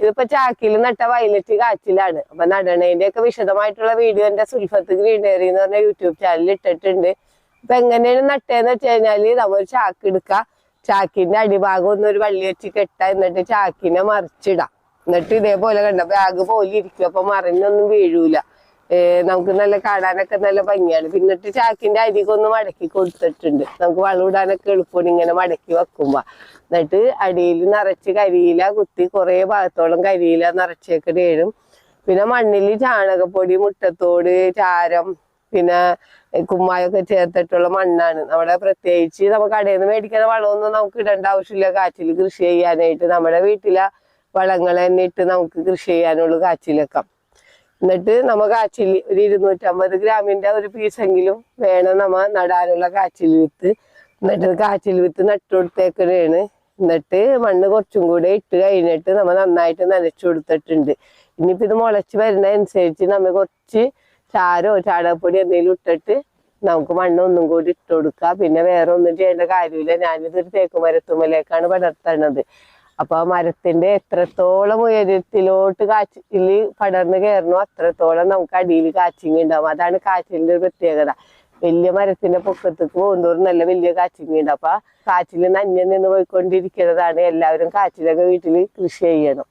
ഇതിപ്പോ ചാക്കിൽ നട്ട വയലറ്റ് കാച്ചിലാണ്. അപ്പൊ നടണേന്റെ ഒക്കെ വിശദമായിട്ടുള്ള വീഡിയോ എന്റെ സുൽഫത്ത് ഗ്രീനറി എന്ന് പറഞ്ഞ യൂട്യൂബ് ചാനലിൽ ഇട്ടിട്ടുണ്ട്. അപ്പൊ എങ്ങനെയാണ് നട്ടേന്ന് വെച്ച് കഴിഞ്ഞാൽ നമ്മൾ ചാക്ക് എടുക്ക. ചാക്കിന്റെ അടിഭാഗം ഒന്ന് ഒരു വള്ളി വെച്ച് കെട്ട എന്നിട്ട് ചാക്കിനെ മറിച്ചിടാം. എന്നിട്ട് ഇതേപോലെ കണ്ട ബാഗ് പോലെ ഇരിക്കും. അപ്പൊ മറിഞ്ഞൊന്നും വീഴൂല. നമുക്ക് നല്ല കാണാനൊക്കെ നല്ല ഭംഗിയാണ്. പിന്നിട്ട് ചാക്കിന്റെ അരികൊന്ന് മടക്കി കൊടുത്തിട്ടുണ്ട്. നമുക്ക് വളം ഇടാനൊക്കെ എളുപ്പമാണ് ഇങ്ങനെ മടക്കി വെക്കുമ്പോ. എന്നിട്ട് അടിയിൽ നിറച്ച് കരിയില കുത്തി കുറെ ഭാഗത്തോളം കരിയില നിറച്ചേക്ക് ഇടും. പിന്നെ മണ്ണിൽ ചാണകപ്പൊടി മുട്ടത്തോട് ചാരം പിന്നെ കുമ്മായൊക്കെ ചേർത്തിട്ടുള്ള മണ്ണാണ്. നമ്മുടെ പ്രത്യേകിച്ച് നമുക്ക് കടയിൽ നിന്ന് മേടിക്കുന്ന വളമൊന്നും നമുക്ക് ഇടേണ്ട ആവശ്യമില്ല. കാച്ചിൽ കൃഷി ചെയ്യാനായിട്ട് നമ്മുടെ വീട്ടിലെ വളങ്ങൾ തന്നെ ഇട്ട് നമുക്ക് കൃഷി ചെയ്യാനുള്ളൂ കാച്ചിലൊക്കെ. എന്നിട്ട് നമ്മ കാച്ചിൽ ഒരു ഇരുന്നൂറ്റമ്പത് ഗ്രാമിന്റെ ഒരു പീസെങ്കിലും വേണം നമ്മ നടാനുള്ള കാച്ചിൽ വിത്ത്. എന്നിട്ട് കാച്ചിൽ വിത്ത് നട്ടുകൊടുത്തേക്കണേണ് എന്നിട്ട് മണ്ണ് കുറച്ചും കൂടെ ഇട്ട് കഴിഞ്ഞിട്ട് നമ്മ നന്നായിട്ട് നനച്ചു കൊടുത്തിട്ടുണ്ട്. ഇനിയിപ്പോ ഇത് മുളച്ച് വരുന്നതനുസരിച്ച് നമ്മ കുറച്ച് ചാരോ ചാണകപ്പൊടി എന്തെങ്കിലും ഇട്ടിട്ട് നമുക്ക് മണ്ണ് ഒന്നും കൂടി ഇട്ട് കൊടുക്കുക പിന്നെ വേറെ ഒന്നും ചെയ്യേണ്ട കാര്യമില്ല. ഞാനിതൊരു തേക്കുമരത്തുമ്മലേക്കാണ് പടർത്തണത്. അപ്പൊ ആ മരത്തിന്റെ എത്രത്തോളം ഉയരത്തിലോട്ട് കാറ്റിൽ പടർന്ന് കയറണോ അത്രത്തോളം നമുക്ക് അടിയിൽ കാച്ചിങ് ഉണ്ടാവും. അതാണ് കാച്ചിലിന്റെ ഒരു പ്രത്യേകത. വലിയ മരത്തിന്റെ പൊക്കത്തേക്ക് പോകുന്നതോറും നല്ല വലിയ കാച്ചിങ് ഉണ്ട്. അപ്പൊ കാച്ചിൽ നഞ്ഞ നിന്ന് പോയിക്കൊണ്ടിരിക്കുന്നതാണ് എല്ലാവരും കാച്ചിലൊക്കെ വീട്ടിൽ കൃഷി ചെയ്യണം.